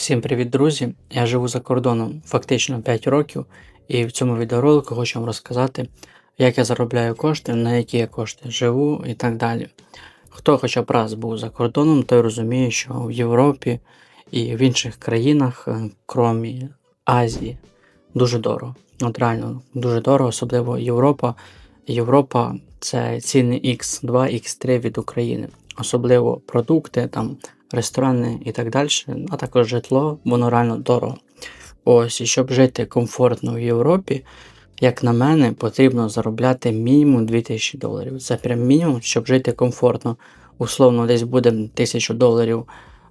Всім привіт, друзі! Я живу за кордоном фактично 5 років, і в цьому відеоролику хочу вам розказати, як я заробляю кошти, на які я кошти живу і так далі. Хто хоча б раз був за кордоном, той розуміє, що в Європі і в інших країнах, е, крім Азії, дуже дорого. От реально дуже дорого, особливо Європа. Європа це ціни X2, X3 від України, особливо продукти там ресторани і так далі, а також житло, воно реально дорого. Ось, і щоб жити комфортно в Європі, як на мене, потрібно заробляти мінімум 2000 доларів. Це прям мінімум, щоб жити комфортно. Условно, десь буде 1000 доларів.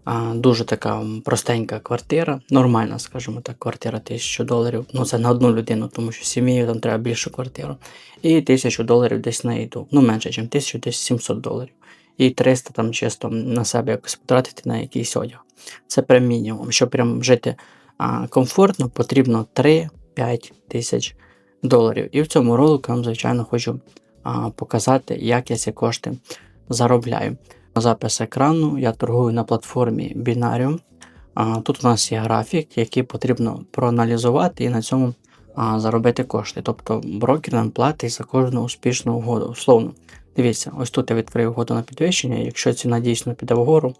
А, Дуже така простенька квартира, нормальна, скажімо так, квартира 1000 доларів. Ну це на одну людину, тому що сім'єю там треба більшу квартиру. І 1000 доларів десь на їду. Ну менше, ніж 1000, десь 700 доларів і 300 там чисто на себе якось потратити на якийсь одяг. Це прям мінімум. Щоб прям жити а, комфортно, потрібно 3-5 тисяч доларів. І в цьому ролику я вам, звичайно, хочу а, показати, як я ці кошти заробляю. Запис екрану я торгую на платформі Binarium. А, Тут у нас є графік, який потрібно проаналізувати і на цьому а, заробити кошти. Тобто брокер нам платить за кожну успішну угоду. Условно, Дивіться, ось тут я відкрию угоду на підвищення. Якщо ціна дійсно піде вгору,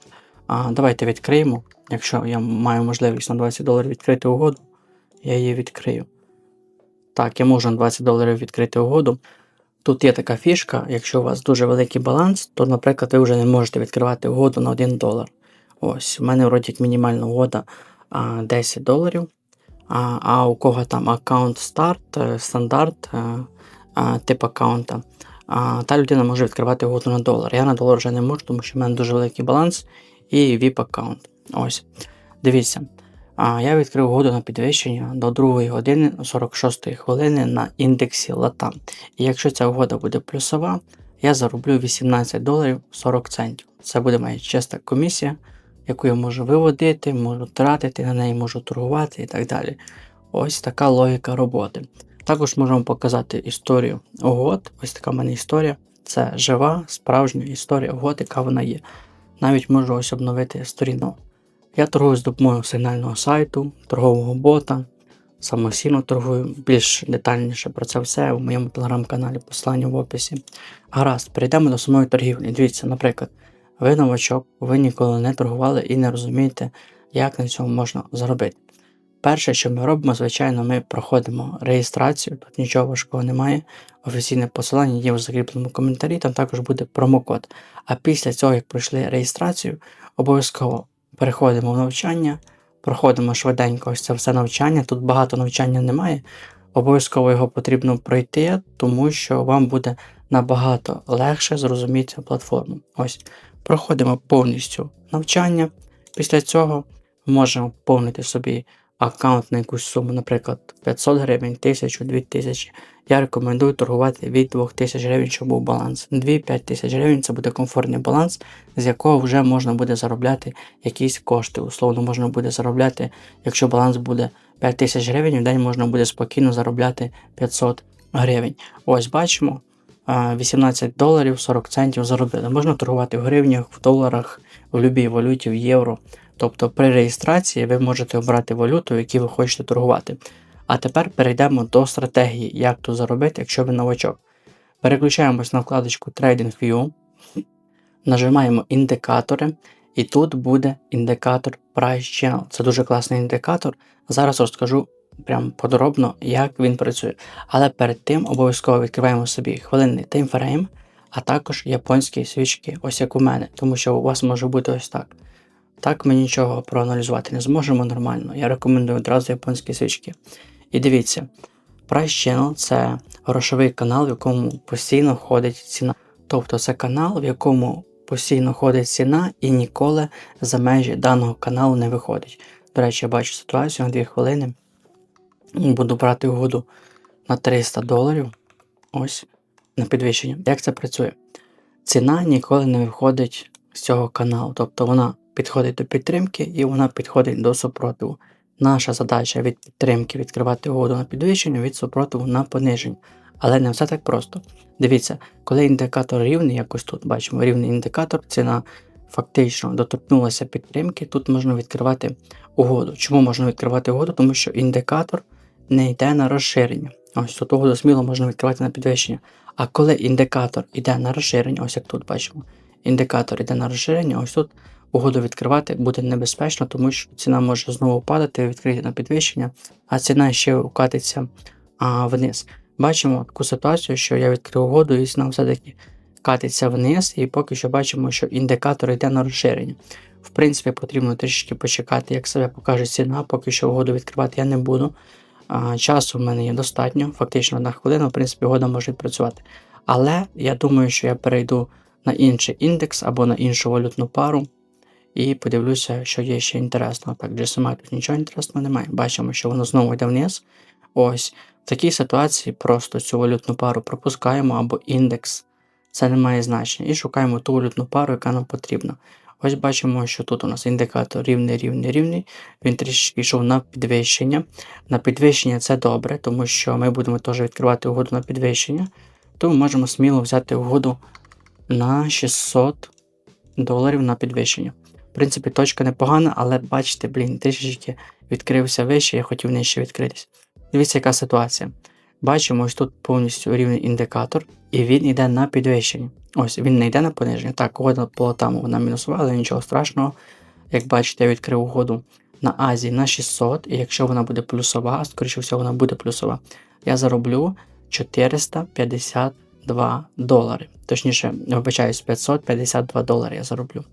а, давайте відкриємо. Якщо я маю можливість на 20 доларів відкрити угоду, я її відкрию. Так, я можу на 20 доларів відкрити угоду. Тут є така фішка, якщо у вас дуже великий баланс, то, наприклад, ви вже не можете відкривати угоду на 1 долар. Ось, у мене вроді мінімальна угода 10 доларів. А а у кого там аккаунт старт, е, стандарт, а, тип аккаунта, а та людина може відкривати угоду на долар. Я на долар вже не можу, тому що в мене дуже великий баланс і VIP аккаунт. Ось. Дивіться. А я відкрив угоду на підвищення до 2 години 46 хвилини на індексі лата. І якщо ця угода буде плюсова, я зароблю 18 доларів 40 центів. Це буде моя чиста комісія, яку я можу виводити, можу тратити, на неї можу торгувати і так далі. Ось така логіка роботи. Також можемо показати історію угод. Ось така в мене історія. Це жива, справжня історія угод, яка вона є. Навіть можу ось обновити сторінок. Я торгую з допомогою сигнального сайту, торгового бота, самостійно торгую більш детальніше про це все у моєму телеграм-каналі, посилання в описі. Гаразд, перейдемо до самої торгівлі. Дивіться, наприклад, ви новачок, ви ніколи не торгували і не розумієте, як на цьому можна заробити. Перше, що ми робимо, звичайно, ми проходимо реєстрацію, тут нічого важкого немає. Офіційне посилання є в закріпленому коментарі, там також буде промокод. А після цього, як пройшли реєстрацію, обов'язково переходимо в навчання, проходимо швиденько ось це все навчання. Тут багато навчання немає. Обов'язково його потрібно пройти, тому що вам буде набагато легше зрозуміти платформу. Ось, проходимо повністю навчання. Після цього можемо повнити собі аккаунт на якусь суму, наприклад, 500 гривень, 1000, 2000, я рекомендую торгувати від 2000 гривень, щоб був баланс. 2-5 тисяч гривень це буде комфортний баланс, з якого вже можна буде заробляти якісь кошти. Условно можна буде заробляти, якщо баланс буде 5 тисяч гривень, в день можна буде спокійно заробляти 500 гривень. Ось бачимо. 18 доларів 40 центів заробили. Можна торгувати в гривнях, в доларах, в будь-якій валюті, в євро. Тобто при реєстрації ви можете обрати валюту, в ви хочете торгувати. А тепер перейдемо до стратегії, як тут заробити, якщо ви новачок. Переключаємось на вкладочку TradingView, нажимаємо індикатори, і тут буде індикатор Price Channel. Це дуже класний індикатор. Зараз розкажу прям подробно, як він працює. Але перед тим обов'язково відкриваємо собі хвилинний таймфрейм, а також японські свічки, ось як у мене, тому що у вас може бути ось так. Так ми нічого проаналізувати не зможемо нормально. Я рекомендую одразу японські свічки. І дивіться, Price Channel це грошовий канал, в якому постійно ходить ціна. Тобто це канал, в якому постійно ходить ціна і ніколи за межі даного каналу не виходить. До речі, я бачу ситуацію на 2 хвилини. Буду брати угоду на 300 доларів. Ось на підвищення. Як це працює? Ціна ніколи не виходить з цього каналу. Тобто вона підходить до підтримки і вона підходить до супротиву. Наша задача від підтримки відкривати угоду на підвищення, від супротиву на пониження. Але не все так просто. Дивіться, коли індикатор рівний, якось тут бачимо рівний індикатор, ціна фактично доторкнулася підтримки, тут можна відкривати угоду. Чому можна відкривати угоду? Тому що індикатор не йде на розширення. Ось тут угоду сміло можна відкривати на підвищення. А коли індикатор йде на розширення, ось як тут бачимо, індикатор йде на розширення, ось тут угоду відкривати буде небезпечно, тому що ціна може знову падати, відкрити на підвищення, а ціна ще укатиться а, вниз. Бачимо таку ситуацію, що я відкрив угоду і ціна все-таки катиться вниз, і поки що бачимо, що індикатор йде на розширення. В принципі, потрібно трішки почекати, як себе покаже ціна, поки що угоду відкривати я не буду. А, Часу в мене є достатньо, фактично одна хвилина, в принципі, угода може відпрацювати. Але я думаю, що я перейду на інший індекс або на іншу валютну пару і подивлюся, що є ще інтересного. Так, GSMI тут нічого інтересного немає. Бачимо, що воно знову йде вниз. Ось. В такій ситуації просто цю валютну пару пропускаємо або індекс. Це не має значення. І шукаємо ту валютну пару, яка нам потрібна. Ось бачимо, що тут у нас індикатор рівний, рівний, рівний. Він трішки йшов на підвищення. На підвищення це добре, тому що ми будемо теж відкривати угоду на підвищення. Тому можемо сміло взяти угоду на 600 доларів на підвищення. Принципі, точка непогана, але бачите, блін, трішечки відкрився вище, я хотів нижче відкритись. Дивіться, яка ситуація. Бачимо, ось тут повністю рівний індикатор, і він йде на підвищення. Ось він не йде на пониження. Так, угода по там вона мінусова, але нічого страшного. Як бачите, я відкрив угоду на Азії на 600, і якщо вона буде плюсова, скоріше всього вона буде плюсова, я зароблю 452 долари. Точніше, вибачаюсь, 552 долари я зароблю.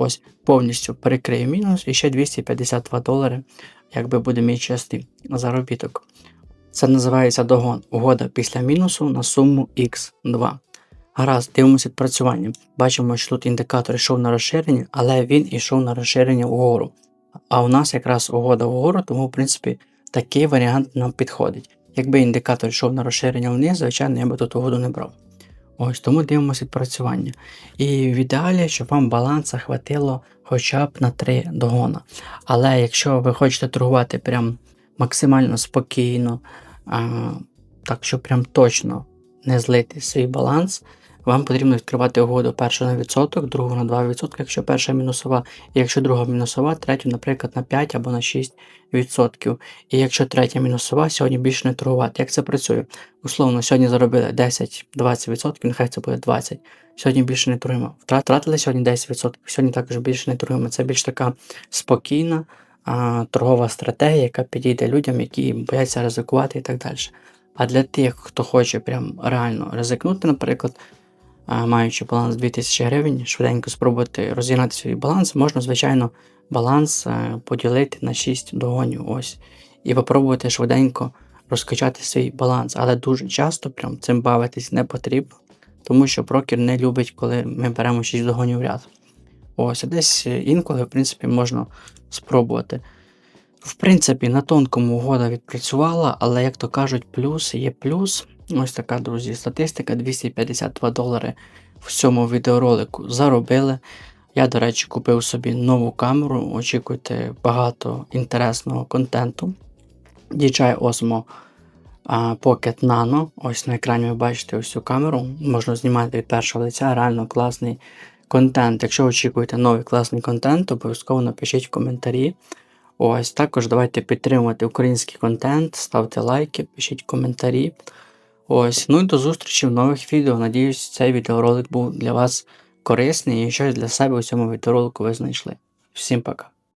Ось повністю перекрию мінус і ще 252 долари, якби буде мій чистий заробіток. Це називається догон. Угода після мінусу на суму X2. Гаразд, дивимося відпрацювання. Бачимо, що тут індикатор йшов на розширення, але він йшов на розширення вгору. А у нас якраз угода вгору, тому, в принципі, такий варіант нам підходить. Якби індикатор йшов на розширення вниз, звичайно, я би тут угоду не брав. Ось тому дивимося відпрацювання. І в ідеалі, щоб вам баланса хватило хоча б на 3 догона. Але якщо ви хочете торгувати прям максимально спокійно, а, так щоб прям точно не злити свій баланс, вам потрібно відкривати угоду першу на відсоток, другу на 2%, якщо перша мінусова, і якщо друга мінусова, третю, наприклад, на 5 або на 6%. І якщо третя мінусова, сьогодні більше не торгувати. Як це працює? Условно, сьогодні заробили 10-20%, нехай це буде 20%. Сьогодні більше не торгуємо. Втратили сьогодні 10%, сьогодні також більше не торгуємо. Це більш така спокійна а, торгова стратегія, яка підійде людям, які бояться ризикувати і так далі. А для тих, хто хоче прям реально ризикнути, наприклад, маючи баланс 2000 гривень, швиденько спробувати розігнати свій баланс, можна, звичайно, баланс е, поділити на 6 догонів. ось, І попробувати швиденько розкачати свій баланс. Але дуже часто прям цим бавитись не потрібно, тому що прокер не любить, коли ми беремо 6 догонів в ряд. Ось, а десь інколи, в принципі, можна спробувати. В принципі, на тонкому угода відпрацювала, але, як то кажуть, плюс є плюс. Ось така, друзі, статистика: 252 долари в цьому відеоролику заробили. Я, до речі, купив собі нову камеру. Очікуйте багато інтересного контенту. DJI Osmo Pocket Nano. Ось на екрані ви бачите ось цю камеру. Можна знімати від першого лиця, реально класний контент. Якщо очікуєте новий класний контент, обов'язково напишіть в коментарі. Ось також давайте підтримувати український контент, ставте лайки, пишіть коментарі. Ось, ну і до зустрічі в нових відео. Надіюсь, цей відеоролик був для вас корисний і щось для себе у цьому відеоролику ви знайшли. Всім пока!